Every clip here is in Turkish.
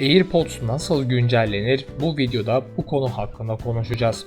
AirPods nasıl güncellenir? Bu videoda bu konu hakkında konuşacağız.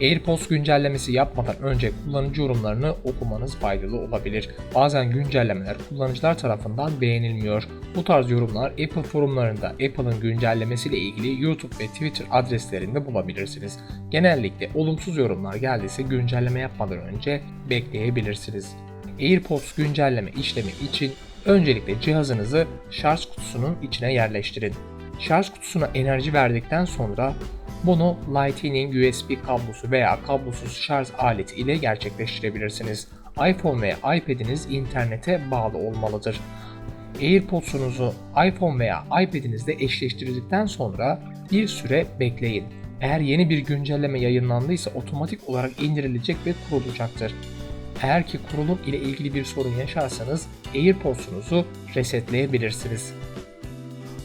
AirPods güncellemesi yapmadan önce kullanıcı yorumlarını okumanız faydalı olabilir. Bazen güncellemeler kullanıcılar tarafından beğenilmiyor. Bu tarz yorumlar Apple forumlarında Apple'ın güncellemesiyle ilgili YouTube ve Twitter adreslerinde bulabilirsiniz. Genellikle olumsuz yorumlar geldiyse güncelleme yapmadan önce bekleyebilirsiniz. AirPods güncelleme işlemi için öncelikle cihazınızı şarj kutusunun içine yerleştirin. Şarj kutusuna enerji verdikten sonra bunu Lightning USB kablosu veya kablosuz şarj aleti ile gerçekleştirebilirsiniz. iPhone veya iPad'iniz internete bağlı olmalıdır. AirPods'unuzu iPhone veya iPad'inizle eşleştirdikten sonra bir süre bekleyin. Eğer yeni bir güncelleme yayınlandıysa otomatik olarak indirilecek ve kurulacaktır. Eğer ki kurulum ile ilgili bir sorun yaşarsanız AirPods'unuzu resetleyebilirsiniz.